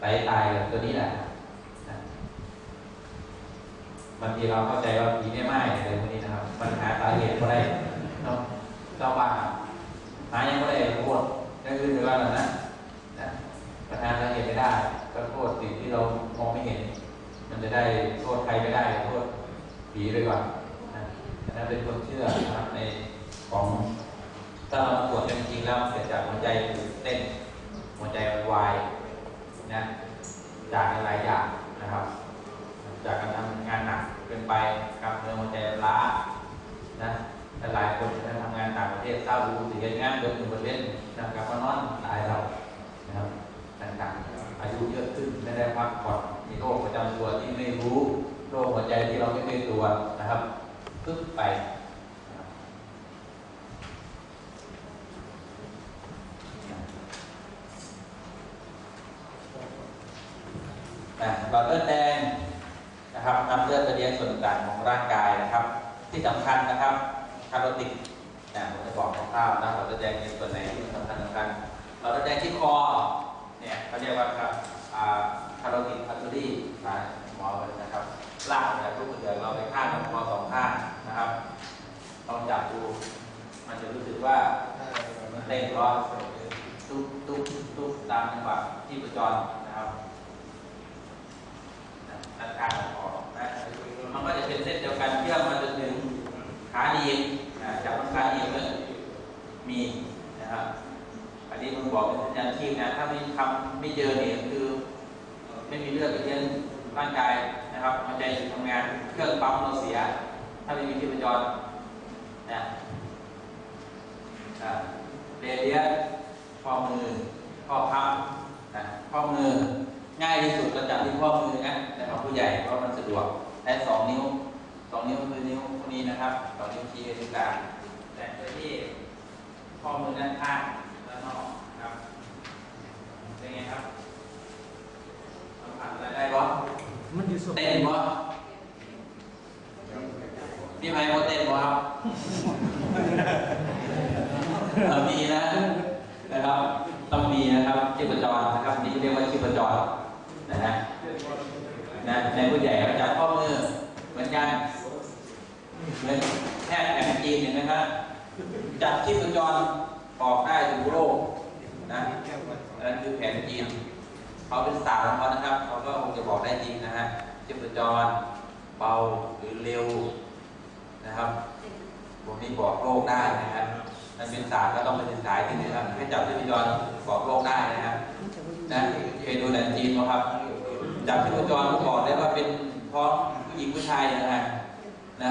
ไหลตายกับตัวนี้แหละบางทีเราเข้าใจว่าผีไม่ไหม้อะไรพวกนี้นะครับมันหาสาเหตุก็ได้เนาะเจ้าว่าหายังไม่ได้โทษนั่นคือถือว่าอะไรนะนะประธานสาเหตุไม่ได้ก็โทษสิ่งที่เรามองไม่เห็น มันจะได้โทษใครไม่ได้โทษผีไปก่อนนะอันนั้นเป็นความเชื่อนะครับในของถ้าเราตรวจจริงๆแล้วเกิดจากหัวใจเต้นหัวใจมันวาย นะจากหลายอย่างนะครับ จากการทำงานหนักเกินไปกล้ามเนื้อหัวใจล้านะแต่หลายคนที่ทำงานต่างประเทศทราบรู้สิ่งงานเดินอยู่บนเล่นนะครับก็นอนตายเรานะครับต่างๆอายุเยอะขึ้นไม่ได้พักผ่อนมีโรคประจำตัวที่ไม่รู้โรคหัวใจที่เราไม่เคยตรวจนะครับปึ๊บไป นะ หลอดเลือดแดงนะครับนำเลือดไปเลี้ยงส่วนต่างๆของร่างกายนะครับ ที่สำคัญนะครับคาร์โบติกนะผมจะบอกคร่าวๆนะหลอดเลือดแดงเป็นส่วนไหนที่สำคัญสำคัญหลอดเลือดแดงที่คอเนี่ยเขาเรียกว่าครับอ่าคาร์โบติกอัลตูรี่นะหมอเลยนะครับลากจากลูกกระเดือกเราไปข้างกับคอสองข้างนะครับลองจับดูมันจะรู้สึกว่าเต้นร้อนตุ๊บตุ๊บตุ๊บตามจังหวะที่ประจรนะครับ อาการออกนะมันก็จะเป็นเส้นเดียวกันเชื่อมมาจนถึงขาดีบนะจากมันขาดีบเลย มีนะครับอันนี้มันบอกเป็นสัญญาณชีพนะถ้าไม่ทำไม่เจอเนี่ยคือไม่มีเลือดไปเลี้ยงร่างกายนะครับหัวใจหยุดทำงานเครื่องปั๊มเราเสีย ถ้าไม่มีชีพจรนะอ่าเรเดียสข้อมือข้อพับนะข้อมือง่ายที่สุดเราจับที่ข้อมือนะแต่ของผู้ใหญ่เพราะมันสะดวกใช้สองนิ้วสองนิ้วคือนิ้วพวกนี้นะครับสองนิ้วชี้ไปที่กลางแต่ไปที่ ข้อมือด้านข้างด้านนอกนะครับเป็นไงครับสัมผัสอะไรได้บ้างมันอยู่ส่วนเต้นบ้างมีใครมาเต้นบ้างครับเออมีนะนะครับต้องมีนะครับชีพจรนะครับนี่เรียกว่าชีพจรนะฮะนะในผู้ใหญ่ก็จับข้อมือเหมือนกันเหมือนแพทย์แผนจีนเห็นไหมครับ จับชีพจรออกได้ถึงโรคนะนั่นคือแผนจีนเขาเป็นศาสตร์ของเขานะครับเขาก็คงจะบอกได้จริงนะฮะชีพจรเบาหรือเร็วนะครับผมนี่บอกโรคได้นะครับมันเป็นศาสตร์ก็ต้องไปศึกษาที่นี่ครับให้จับชีพจรบอกโรคได้นะครับนะเคยดูหนังจีนไหมครับ จับชีพจรบอกได้ว่าเป็นเพราะผู้หญิงผู้ชายนะฮะนะ